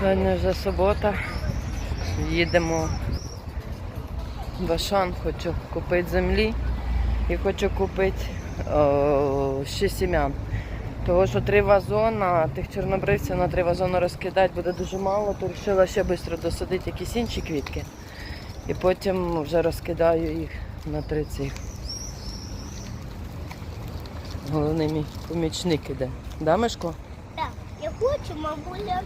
Сьогодні вже субота. Їдемо в Ашан, хочу купити землі і хочу купити ще сім'ян. Того, що три вазона, тих чорнобривців на три вазони розкидати буде дуже мало, то вирішила ще швидко досадити якісь інші квітки. І потім вже розкидаю їх на три цих. Головний мій помічник іде. Да, Мишко? Так, я хочу, мамуля.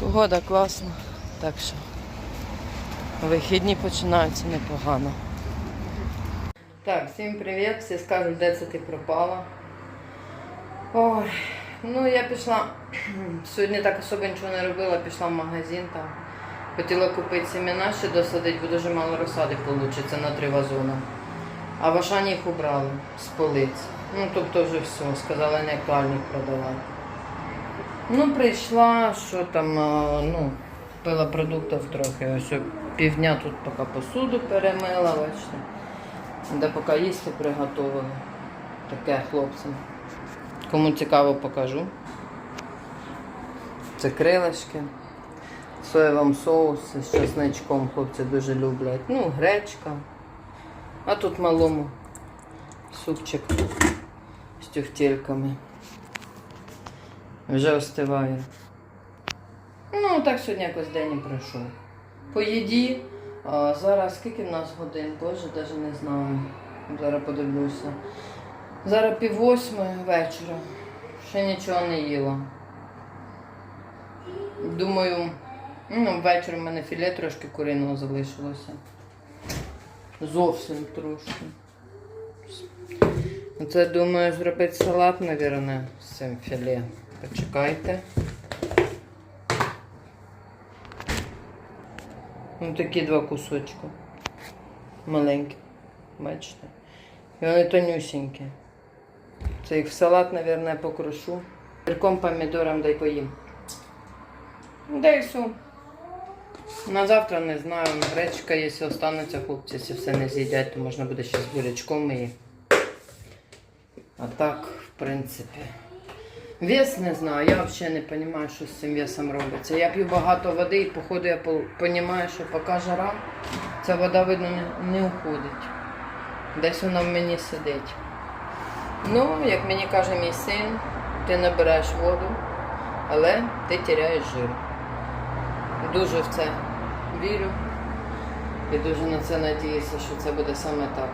Погода класна, так що вихідні починаються непогано. Так, всім привіт, всі скажуть, де це ти пропала. Ой, ну я пішла, сьогодні так особо нічого не робила, пішла в магазин там. Хотіла купити семена, ще досадити, бо дуже мало розсади вийде на три вазони. А в Ашані їх убрали з полиць. Ну, тобто вже все, сказали не їх продавати. Ну, прийшла, що там, ну, купила продуктів трохи. Ось півдня тут поки посуду перемила, бачите. Де поки їсти приготували. Таке хлопцям. Кому цікаво, покажу. Це крилишки. Соєвим соус з чесничком хлопці дуже люблять. Ну, гречка. А тут малому супчик з тюфтельками. Вже остиває. Ну, так сьогодні якось день і пройшов. По їді. А, зараз скільки в нас годин? Боже, навіть не знаю. Зараз подивлюся. Зараз пів восьмої вечора. Ще нічого не їла. Думаю, ну, ввечері в мене філе трошки куриного залишилося. Зовсім трошки. Це думаю зробити салат, мабуть, з цим філе. Почекайте. Ну такі два кусочки. Маленькі. Бачите? І вони тонюсінькі. Це їх в салат, мабуть, я покрушу. Гірком помідором дай поїм. Да і. На завтра не знаю. Гречка, якщо останеться, хлопці, якщо все не з'їдять, то можна буде ще з бурячком і. А так, в принципі. Вес не знаю, я взагалі не розумію, що з цим весом робиться. Я п'ю багато води і походу я розумію, що поки жара, ця вода, видно, не, уходить. Десь вона в мені сидить. Ну, як мені каже мій син, ти набираєш воду, але ти теряєш жир. Дуже в це вірю і дуже на це надіюся, що це буде саме так.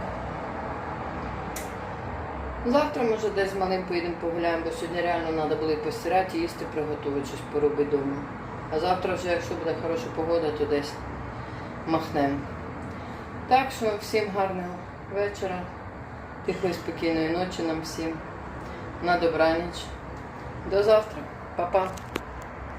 Завтра, може, десь з малим поїдемо погуляємо, бо сьогодні реально треба було постирати, їсти, приготувати, щось поробити вдома. А завтра вже, якщо буде хороша погода, то десь махнемо. Так що всім гарного вечора, тихої, спокійної ночі нам всім. На добраніч. До завтра. Па-па.